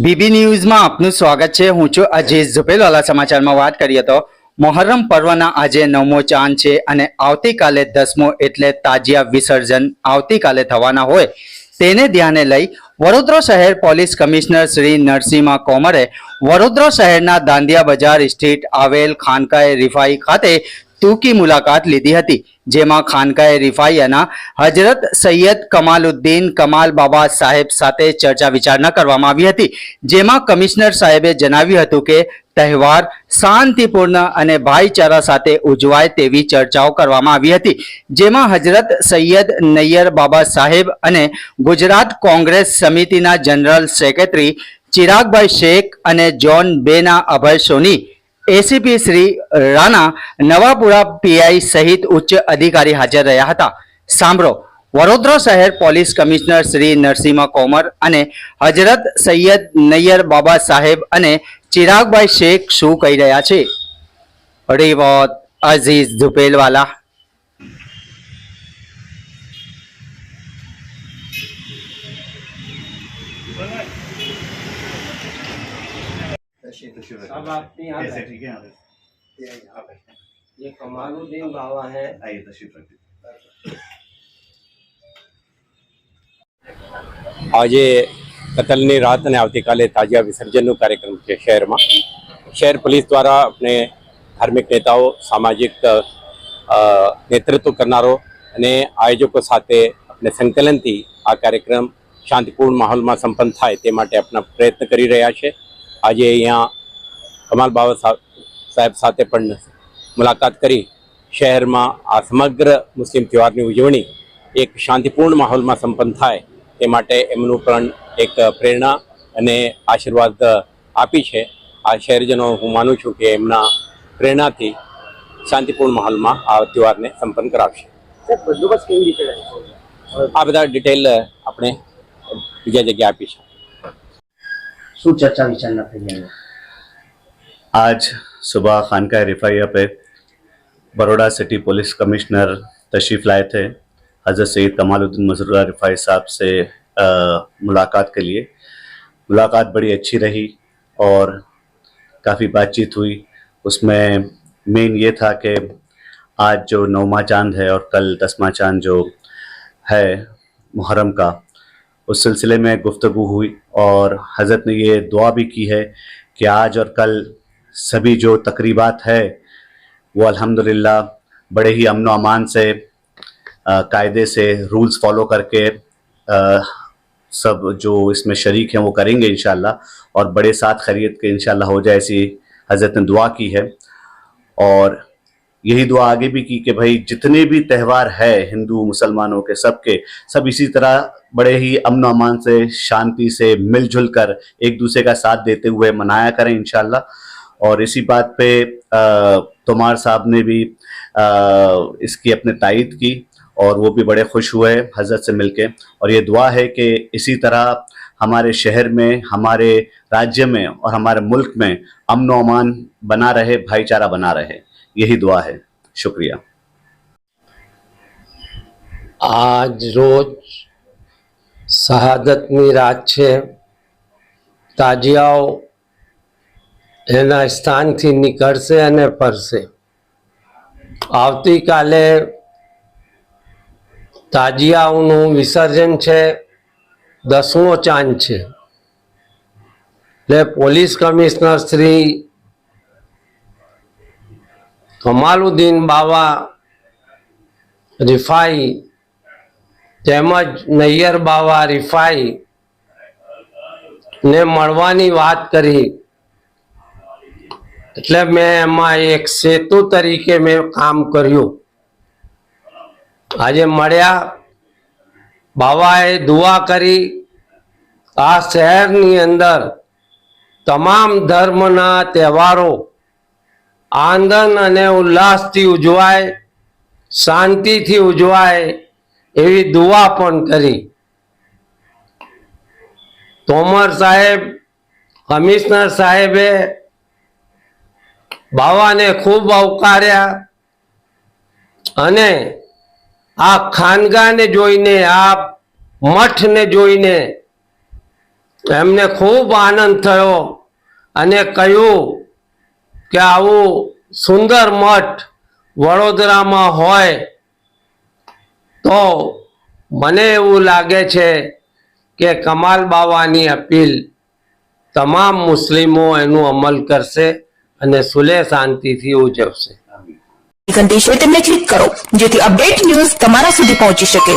BB ન્યૂઝમાં આપનું સ્વાગત છે. હું છું અજય ઝુપેલવાલા સમાચારમાં વાત કરીએ તો મોહર્રમ પર્વના આજે નવમો ચાંદ છે અને આવતીકાલે દસમો એટલે તાજિયા વિસર્જન આવતીકાલે થવાના હોય તેને ધ્યાને લઈ વડોદરા શહેર પોલીસ કમિશનર શ્રી નરસિંહ કોમરે વડોદરા શહેરના દાંડિયા બજાર સ્ટ્રીટ આવેલ ખાનકાએ રિફાઈ ખાતે ટૂંકી મુલાકાત લીધી હતી, જેમાં ખાનકાએ રિફાઈયાના હજરત સૈયદ કમાલુદ્દીન કમાલ બાબા સાહેબ સાથે ચર્ચા વિચારણા કરવામાં આવી હતી, જેમાં કમિશનર સાહેબે જણાવ્યું હતું કે, તહેવાર શાંતિપૂર્ણ અને ભાઈચારા સાથે ઉજવાય તેવી ચર્ચાઓ કરવામાં આવી હતી, જેમાં હજરત સૈયદ નૈયર બાબા સાહેબ અને ગુજરાત કોંગ્રેસ સમિતિના જનરલ સેક્રેટરી ચિરાગભાઈ શેખ અને જોન બેના અભય સોની એસીપી શ્રી રાણા નવાપુરા પીઆઈ સહિત ઉચ્ચ અધિકારી હાજર રહ્યા હતા. સાંભળો. વડોદરા શહેર પોલીસ કમિશનર શ્રી નરસિંહ કોમર અને હજરત સૈયદ નૈયર બાબા સાહેબ અને ચિરાગભાઈ શેખ શું કહી રહ્યા છે? અઝીઝ ધુપેલવાલા. અઝીઝ ઝુપેલવાલા अब आप यहाँ कैसे बैठे। ठीक है यहाँ पे? ये कमालुद्दीन बाबा है आइए तशरीफ रखिए આજે કતલની રાત અને આવતીકાલે તાજિયા વિસર્જનનો કાર્યક્રમ છે શહેરમાં શહેર પોલીસ દ્વારા આપણે ધાર્મિક નેતાઓ સામાજિક અ, નેતૃત્વ કરનારો અને આયોજકો સાથે આપણે સંકલનથી આ કાર્યક્રમ શાંતિપૂર્ણ માહોલમાં સંપન્ન થાય તે માટે આપણા પ્રયત્ન કરી રહ્યા છે આજે અહીંયા કમાલ બાબા સાહેબ સાથે પણ મુલાકાત કરી શહેરમાં આ સમગ્ર મુસ્લિમ તહેવારની ઉજવણી એક શાંતિપૂર્ણ માહોલમાં સંપન્ન થાય તે માટે એમનું પણ એક પ્રેરણા અને આશીર્વાદ આપી છે. આ શહેરજનો હું માનું છું કે એમના પ્રેરણાથી શાંતિપૂર્ણ માહોલમાં આ તહેવારને સંપન્ન કરાવશે. આ બધા ડિટેલ આપણે બીજા જગ્યાએ આપીશું. શું ચર્ચા વિચારણા થઈ રહી आज सुबह खानका रिफाइया पे बड़ोड़ा सिटी पुलिस कमिश्नर तशरीफ़ लाए थे हज़रत सईद कमालुद्दीन मजरूरा रिफाई साहब से अ, मुलाकात के लिए मुलाकात बड़ी अच्छी रही और काफ़ी बातचीत हुई उसमें मेन ये था कि आज जो नौमा चांद है और कल दसवां चांद जो है मुहर्रम का उस सिलसिले में गुफ्तु हुई और हज़रत ने ये दुआ भी की है कि आज और कल सभी जो तकरीबात है वो अल्हम्दुलिल्लाह बड़े ही अमन अमान से कायदे से रूल्स फॉलो करके अ, सब जो इसमें शरीक हैं वो करेंगे इन और बड़े साथ खरीद के इन हो जाए ऐसी हज़रत ने दुआ की है। और यही दुआ आगे भी की कि भाई जितने भी त्यौहार है हिंदू, मुसलमानों के, सबके, सब इसी तरह बड़े ही अमन अमान से, शांति से मिलजुल कर एक दूसरे का साथ देते हुए मनाया करें इंशाल्लाह। और इसी बात पे तोमार साहब ने भी इसकी अपने तायद की और वो भी बड़े खुश हुए हज़रत से मिलके। और ये दुआ है कि इसी तरह हमारे शहर में, हमारे राज्य में और हमारे मुल्क में अमन अमान बना रहे, भाईचारा बना रहे। यही दुआ है शुक्रिया આજ રોજ શહાદતની રાત છે તાજિયાઓ એના સ્થાનથી નીકળશે અને ફરશે આવતીકાલે તાજિયાઓનું વિસર્જન છે દસમો ચાંદ છે એટલે પોલીસ કમિશનર શ્રી કમાલુદ્દીન બાવા રિફાઈ તેમજ નૈયર બાવા રિફાઈ ને મળવાની વાત કરી. એટલે મેં એમાં એક સેતુ તરીકે મેં કામ કર્યું. આજે મળ્યા. બાવાએ દુઆ કરી. આ શહેરની અંદર તમામ ધર્મના તહેવારો આનંદ અને ઉલ્લાસથી ઉજવાય, શાંતિથી ઉજવાય એવી દુઆ પણ કરી. તોમર સાહેબ, કમિશનર સાહેબે બાવાને ખૂબ આવકાર્યા અને આ ખાનગાને જોઈને, આ મઠને જોઈને એમને ખૂબ આનંદ થયો અને કહ્યું કે આવું સુંદર મઠ વડોદરામાં હોય તો મને એવું લાગે છે કે કમાલ બાવાની અપીલ તમામ મુસ્લિમો એનું અમલ કરશે અને સુલે શાંતિથી ઉજવશે. ઘંટી છે તેમને કરો, જેથી અપડેટ ન્યૂઝ તમારા સુધી પહોંચી શકે.